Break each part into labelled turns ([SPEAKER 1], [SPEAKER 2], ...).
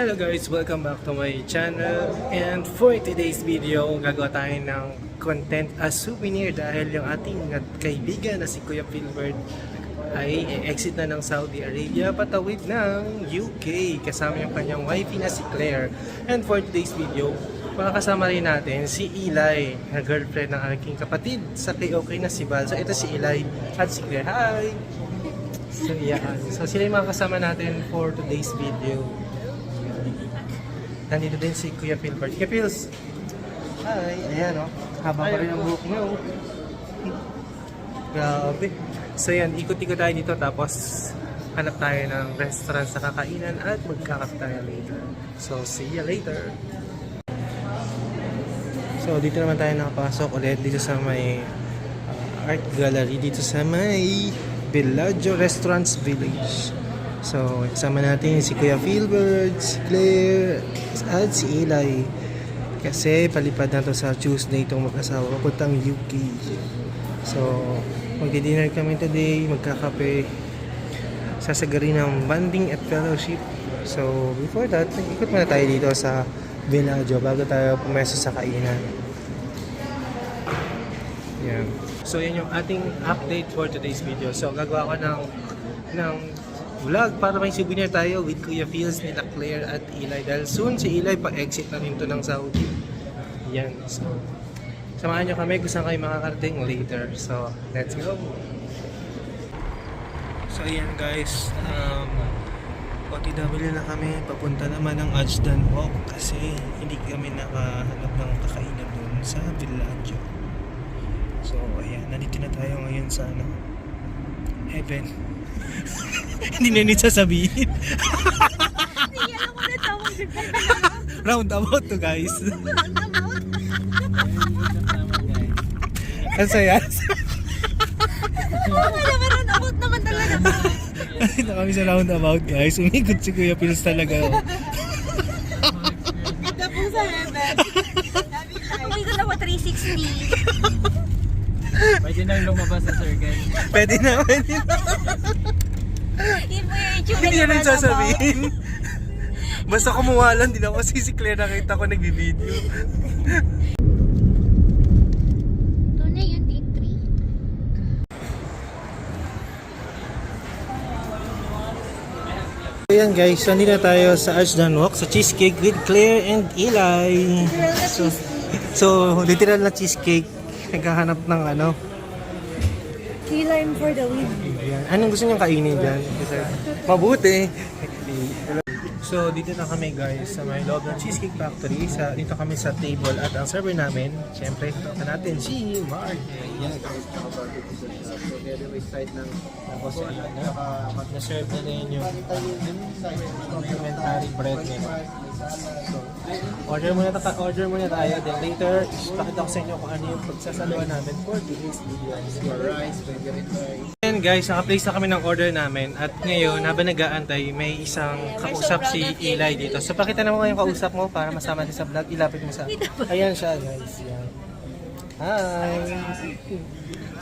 [SPEAKER 1] Hello guys, welcome back to my channel. And for today's video, gagawa tayo ng content as souvenir dahil yung ating kaibigan na si Kuya Philbert ay exit na ng Saudi Arabia patawid ng UK kasama yung kanyang wifey na si Claire. And for today's video, makakasama rin natin si Eli na girlfriend ng aking kapatid. Sa KOK na si Val. So ito si Eli at si Claire, hi! So yeah, so sila yung makakasama natin for today's video Nandito din si Kuya Philbert. Kuya Phils! Hi! Ayan o. Oh. Haba pa rin ang buhok niya oh. Grabe. So yan, ikot-ikot tayo dito tapos hanap tayo ng restaurant sa kakainan at magkakap tayo later. So, see you later! So, dito naman tayo nakapasok ulit dito sa may uh, art gallery dito sa may Villaggio Restaurants Village. So, kasama natin si Kuya Philbert, si Claire, at si Eli. Kasi palipad na to sa Tuesday itong mag-asawa papuntang UK. So, magdi-dinner kami today, magkakape. Sasagari ng banding at fellowship. So, before that, ikot muna tayo dito sa Villaggio bago tayo pumeso sa kainan. Yan. So, yan yung ating update for today's video. So, gagawa ko ng ng vlog para may souvenir tayo with Kuya Phils, nila Claire at Eli. Dahil soon si Eli pa-exit na rin to ng Saudi. Yan. So, samahan nyo kami kung saan kayo makakarating later. So, let's go! So, ayan guys. Um, OTW na kami. Papunta naman ng Ajdan Walk kasi hindi kami nakahanap ng kakainan dun sa Villaggio. So, ayan. Nandito na tayo ngayon sa ano, Heaven. Hindi na yun sasabihin.
[SPEAKER 2] Hindi, alam ko na tawag
[SPEAKER 1] Roundabout to guys. Ang saya.
[SPEAKER 2] Oo naman, roundabout naman talaga.
[SPEAKER 1] Dito kami sa roundabout guys. Umikot si Kuya Pils talaga. oh.
[SPEAKER 2] Ganda po sa heaven. Umikot ako 360.
[SPEAKER 3] Pwede nang lumabas sa circle.
[SPEAKER 1] Pwede na, pwede na.
[SPEAKER 2] Yun po yung itsura
[SPEAKER 1] Hindi
[SPEAKER 2] ng
[SPEAKER 1] na rin
[SPEAKER 2] roundabout.
[SPEAKER 1] sasabihin. Basta kumuha lang, din ako kasi si Claire nakita ko nagbibideo.
[SPEAKER 2] Ito na yung T3.
[SPEAKER 1] Ayan guys, so nandito na tayo sa Ashdan Walk sa Cheesecake with Claire and Eli. So, so literal na cheesecake. Naghahanap ng ano.
[SPEAKER 2] Key lime for the win.
[SPEAKER 1] Ayan. Anong gusto niyong kainin dyan? Mabuti. So dito na kami guys sa may loob ng Cheesecake Factory. Sa, dito kami sa table at ang server namin, syempre ito natin si Mark. Ayan. So heavyweight side ng tapos ayan na. Na-serve na rin yung complimentary bread nila. So, order muna, ta order muna tayo. Then later, pakita ko sa inyo kung ano yung pagsasaluhan namin for today's video. Ayan guys, naka-place na kami ng order namin at ngayon habang nag-aantay may isang kausap si Eli dito. So pakita naman yung kausap mo para masama din sa vlog. Ilapit mo sa... Ayan siya guys. Yan. Hi!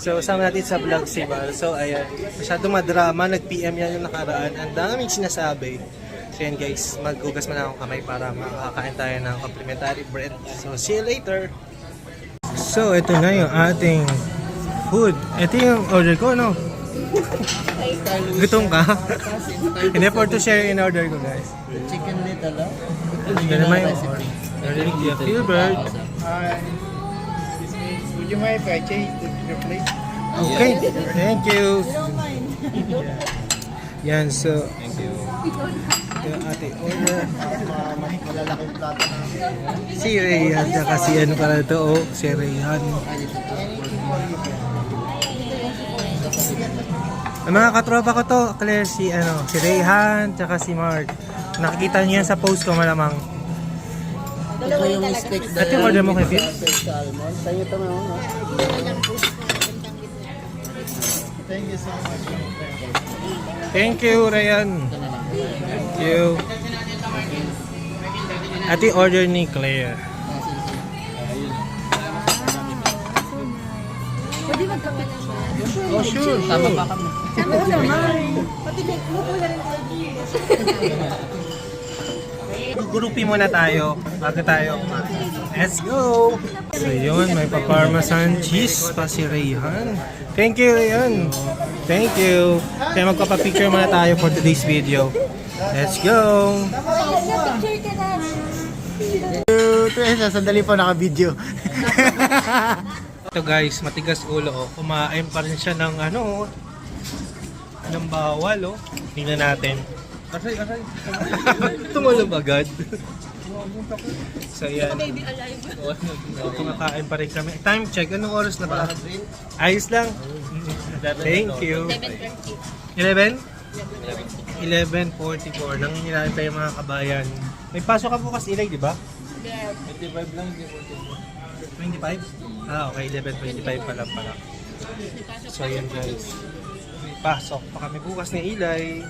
[SPEAKER 1] So sama natin sa vlog si Val. So ayan, masyadong madrama. Nag-PM yan yung nakaraan. Ang daming sinasabi. So yan guys, maghugas muna akong kamay para makakain tayo ng complimentary bread. So see you later! So ito na yung ating food. Ito yung order ko, no? Gutom ka? Hindi for to share in order ko, guys.
[SPEAKER 3] Chicken little.
[SPEAKER 1] Ito naman yung order.
[SPEAKER 3] Hi. Would you mind if I change the, the plate?
[SPEAKER 1] Okay, thank you. Yan, so,
[SPEAKER 3] Thank you.
[SPEAKER 1] ito yung ating order.
[SPEAKER 3] Malalaking plato na.
[SPEAKER 1] Si Rayhan, tsaka si ano pala ito, oh, si Rayhan. Ang mga katropa ko to, Claire, si ano, si Rayhan, tsaka si Mark. Nakikita niyo yan sa post ko malamang.
[SPEAKER 2] Dalawa yung talaga.
[SPEAKER 1] At yung order mo kay Phil?
[SPEAKER 3] salmon. Sa'yo ito na, no? Thank you so much.
[SPEAKER 1] Thank you, Ryan. Thank you. At yung order ni Claire.
[SPEAKER 2] Pwede magkape na siya.
[SPEAKER 1] Oh, sure,
[SPEAKER 3] Tama pa kami.
[SPEAKER 2] Sama ko naman. Pati may mo po na rin tayo.
[SPEAKER 1] gugurupi muna tayo bago tayo kumain. Let's go! So yun, may pa-parmesan cheese pa si Rayhan. Thank you, Rayhan. Thank you. Kaya magpapapicture muna tayo for today's video. Let's go!
[SPEAKER 2] Picture ka na.
[SPEAKER 3] Ito sandali po naka-video.
[SPEAKER 1] Ito guys, matigas ulo oh. Kumain pa rin siya ng ano, oh. ng bawal oh. Tingnan natin. Aray, aray. Tumalab agad. so yan.
[SPEAKER 2] Baby alive.
[SPEAKER 1] So, kumakain pa rin kami. Time check, anong oras na ba? Ayos lang. Thank you.
[SPEAKER 2] 7.20.
[SPEAKER 1] 11? 11.44. Nangingilayan tayo mga kabayan. May pasok ka bukas ilay, di ba? 25 lang, 25? Ah, okay. 11.25 pa lang pala. So, yun guys. May pasok pa kami bukas ni Ilay.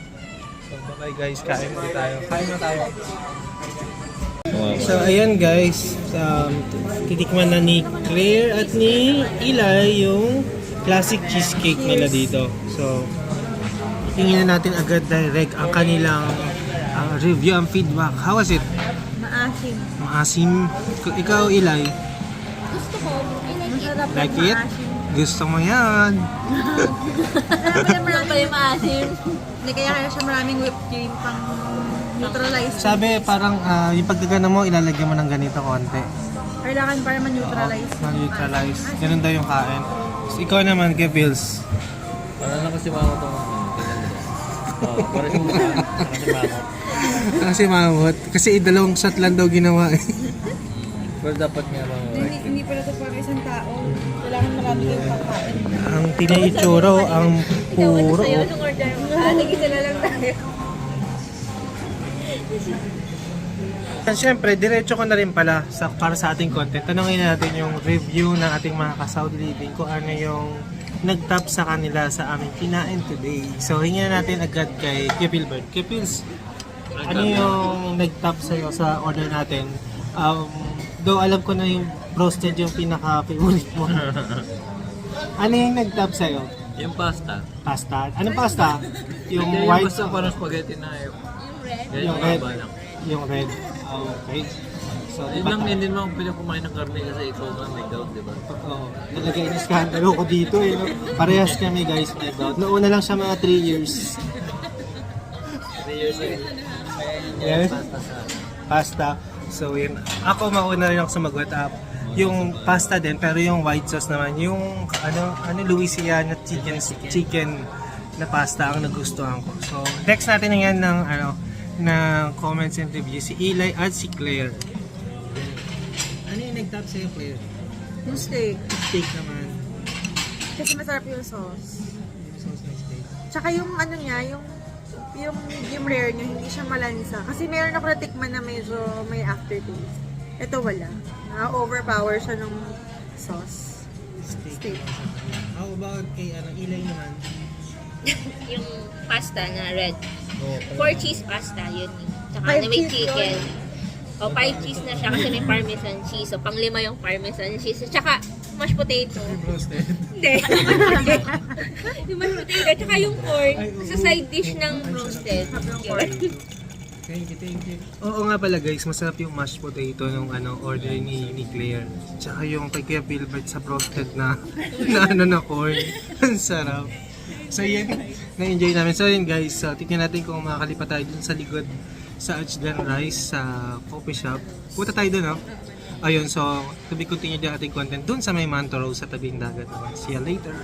[SPEAKER 1] So, bye guys. Kain muna tayo. Kain muna tayo. So, ayan guys. Um, titikman na ni Claire at ni Eli yung classic cheesecake nila dito. So, tingnan natin agad direct ang kanilang uh, review, ang feedback. How was it?
[SPEAKER 2] Maasim.
[SPEAKER 1] Maasim. Ikaw, Eli,
[SPEAKER 2] Gusto ko. I like it.
[SPEAKER 1] Gusto mo yan.
[SPEAKER 2] Kaya marami pa yung maasim. Hindi kaya kaya siya maraming whipped cream pang neutralize.
[SPEAKER 1] Sabi, parang uh, yung pagkagana mo, ilalagyan mo ng ganito konti.
[SPEAKER 2] Kailangan para ma-neutralize.
[SPEAKER 1] Na-neutralize. Ganun daw yung kain. So, ikaw naman, kay Bills.
[SPEAKER 4] Para na kasi mama to. Oh, para siyang mukha. Para si mama.
[SPEAKER 1] Kasi mamot. Kasi dalawang shot lang daw ginawa eh.
[SPEAKER 4] Pero dapat nga mama.
[SPEAKER 2] Hindi, hindi pala ito para isang tao. Kailangan marami kayong pagkain.
[SPEAKER 1] ang tinaitsuro, ang puro.
[SPEAKER 2] Anong order mo? Ah, nag-isa na lang tayo.
[SPEAKER 1] At syempre, diretso ko na rin pala sa, para sa ating content. Tanungin natin yung review ng ating mga ka-Saudi living kung ano yung nag-top sa kanila sa aming kinain today. So, hingin na natin agad kay Kipilbert. Kipils, ano yung nag-top sa'yo sa order natin? Um, though alam ko na yung roasted yung pinaka-favorite mo. ano yung nag-top sa'yo?
[SPEAKER 4] Yung pasta.
[SPEAKER 1] Pasta? Anong pasta? Yung
[SPEAKER 4] Yung
[SPEAKER 1] white?
[SPEAKER 4] basta parang spaghetti na yun.
[SPEAKER 1] Yung
[SPEAKER 4] yung
[SPEAKER 1] red?
[SPEAKER 4] haba lang.
[SPEAKER 1] Yung red? Ah, okay. So,
[SPEAKER 4] Yun lang din din mo pwede kumain ng karne kasi ikaw nga may gout, di ba?
[SPEAKER 1] Oo. Nalagay ni skandalo ko dito eh. No? Parehas kami guys, my God. Noona lang siya mga 3 years.
[SPEAKER 4] 3 years ago.
[SPEAKER 1] Yes.
[SPEAKER 4] Pasta sa
[SPEAKER 1] Pasta. So yun. Ako mauna rin ako sumagot up. Yung pasta din, pero yung white sauce naman, yung ano, ano Louisiana chicken chicken na pasta ang nagustuhan ko. So, next natin na yan ng ano, ng comments and reviews si Eli at si Claire. Ano yung nag-top sa'yo, Claire?
[SPEAKER 2] Yung steak.
[SPEAKER 1] Steak naman.
[SPEAKER 2] Kasi masarap yung sauce.
[SPEAKER 1] Sauce na steak.
[SPEAKER 2] Tsaka yung ano niya, yung yung medium rare niya, hindi siya malansa. Kasi meron ako natikman na medyo may aftertaste. Ito wala. Na-overpower siya ng sauce.
[SPEAKER 1] Steak.
[SPEAKER 2] Steak.
[SPEAKER 1] How about kay ano, Eli naman?
[SPEAKER 5] yung pasta na red.
[SPEAKER 1] Oh,
[SPEAKER 5] Four cheese pasta, yun. Tsaka
[SPEAKER 2] Five
[SPEAKER 5] na may
[SPEAKER 2] cheese
[SPEAKER 5] chicken. O, five cheese na siya kasi may parmesan cheese. So, panglima yung parmesan cheese. Tsaka, mashed potato.
[SPEAKER 1] roasted.
[SPEAKER 5] Hindi. yung mashed potato. Tsaka yung pork sa side dish ng roasted. Yun.
[SPEAKER 1] Thank you, thank you. Oo nga pala guys, masarap yung mashed potato nung ano, order ni, ni Claire. Tsaka yung kay Kuya Gilbert sa roasted na, na ano na corn. Ang sarap. So yan, na-enjoy namin. So yun guys, so, tingnan natin kung makakalipat tayo dun sa likod sa Ajdan Rice sa coffee shop. Punta tayo dun, no? Ayun, so to be continued yung ating content dun sa may Manto Rose sa tabing dagat. See you later.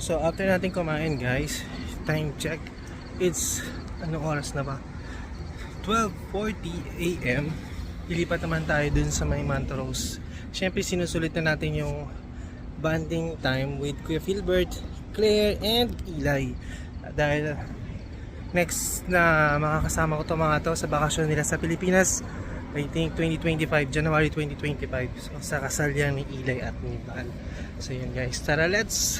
[SPEAKER 1] So after natin kumain guys, time check. It's anong oras na ba? 12:40 AM. Ilipat naman tayo dun sa may Mantaros. Siyempre sinusulit na natin yung bonding time with Kuya Philbert, Claire, and Eli. Dahil next na makakasama ko to mga to sa bakasyon nila sa Pilipinas. I think 2025, January 2025. So sa kasal yan ni Eli at ni Val. So yun guys, tara let's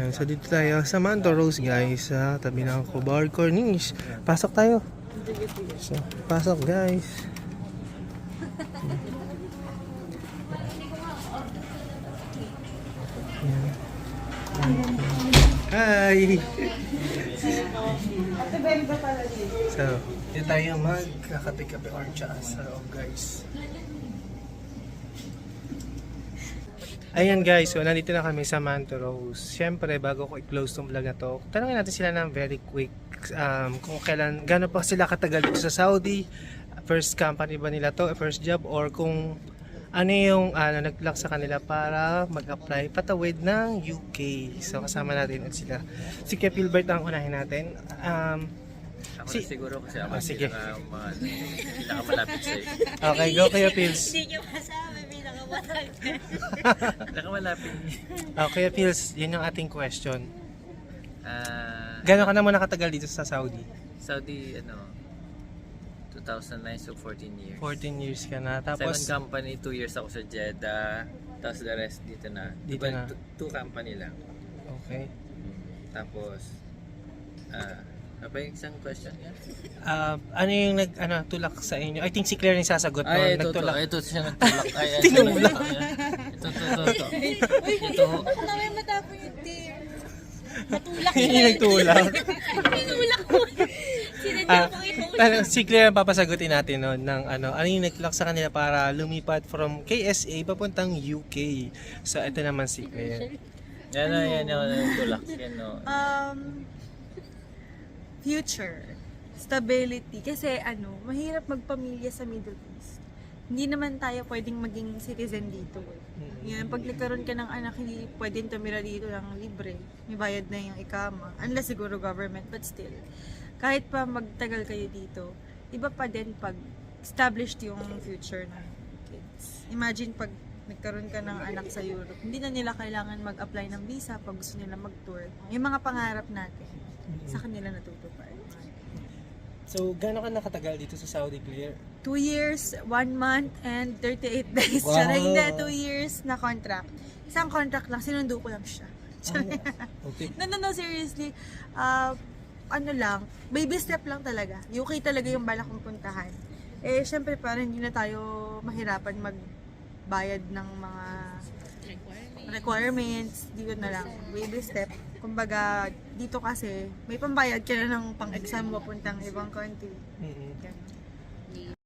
[SPEAKER 1] Yan, so dito tayo sa Manto Rose guys, sa tabi ng Cobar Corniche. Pasok tayo. So, pasok guys. Yan. Hi! So, dito tayo magkakape-kape or tsaa sa loob guys. Ayan guys, so nandito na kami sa Manto Rose. Siyempre, bago ko i-close tong vlog na to, tanongin natin sila ng very quick um, kung kailan, gano'n pa sila katagal dito sa Saudi, first company ba nila to, first job, or kung ano yung ano, nag-lock sa kanila para mag-apply patawid ng UK. So kasama natin at sila. Si Kuya Philbert ang unahin natin. Um,
[SPEAKER 4] Ako
[SPEAKER 1] Si-
[SPEAKER 4] na siguro kasi ako
[SPEAKER 1] Ah, sige.
[SPEAKER 4] pinaka, ma- pinakamalapit sa'yo.
[SPEAKER 1] okay, go Kuya Phils.
[SPEAKER 5] Hindi niyo masabi, pinakamatag.
[SPEAKER 4] Pinakamalapit.
[SPEAKER 1] Uh, Kuya Phils, yun yung ating question.
[SPEAKER 4] Ah,
[SPEAKER 1] Gano'n ka naman nakatagal dito sa Saudi?
[SPEAKER 4] Saudi, ano, 2009 so 14 years.
[SPEAKER 1] 14 years ka na.
[SPEAKER 4] Seven
[SPEAKER 1] Tapos,
[SPEAKER 4] company, 2 years ako sa Jeddah. Tapos the rest dito na.
[SPEAKER 1] Dito
[SPEAKER 4] Well,
[SPEAKER 1] na.
[SPEAKER 4] two- Two company lang.
[SPEAKER 1] okay.
[SPEAKER 4] Tapos, ah, ba yung isang question yan?
[SPEAKER 1] Uh, ano yung nag, ano, tulak sa inyo? I think si Claire yung sasagot no?
[SPEAKER 4] Ay, ito, ito,
[SPEAKER 1] nagtulak.
[SPEAKER 4] ito, siya nagtulak. Ay, ay,
[SPEAKER 1] Tinulak.
[SPEAKER 4] Ito, ito, ito, ito. Ito,
[SPEAKER 5] Kami matapon yung team. Natulak
[SPEAKER 1] Yun yung nagtulak.
[SPEAKER 5] Tinulak ko. Sinadya
[SPEAKER 1] Ah,
[SPEAKER 5] ko
[SPEAKER 1] ano, si Claire ang papasagutin natin no, ng ano, ano yung nagtulak sa kanila para lumipat from KSA papuntang UK. So, ito naman si Claire.
[SPEAKER 4] yan yan o, yung tulak. Yan o.
[SPEAKER 2] Um, future. Stability. Kasi ano, mahirap magpamilya sa Middle East. Hindi naman tayo pwedeng maging citizen dito. eh. Yan, pag nagkaroon ka ng anak, hindi pwedeng tumira dito ng libre. May bayad na yung ikama. Unless siguro government, but still. Kahit pa magtagal kayo dito, iba pa din pag established yung future ng kids. Imagine pag nagkaroon ka ng anak sa Europe, hindi na nila kailangan mag-apply ng visa pag gusto nila mag-tour. Yung mga pangarap natin, sa kanila natutupad.
[SPEAKER 1] So, gano'n ka nakatagal dito sa Saudi, Claire?
[SPEAKER 2] Two years, one month, and 38 days.
[SPEAKER 1] Wow.
[SPEAKER 2] Wow. Hindi, two years na contract. Isang contract lang, sinundo ko lang siya.
[SPEAKER 1] okay.
[SPEAKER 2] No, no, no, seriously. Uh, ano lang, baby step lang talaga. UK talaga yung balak kong puntahan. Eh, syempre, parang hindi na tayo mahirapan magbayad ng mga requirements. Dito na lang, baby step. Kumbaga, dito kasi, may pambayad ka na ng pang-exam mo puntang ibang country. Ganun.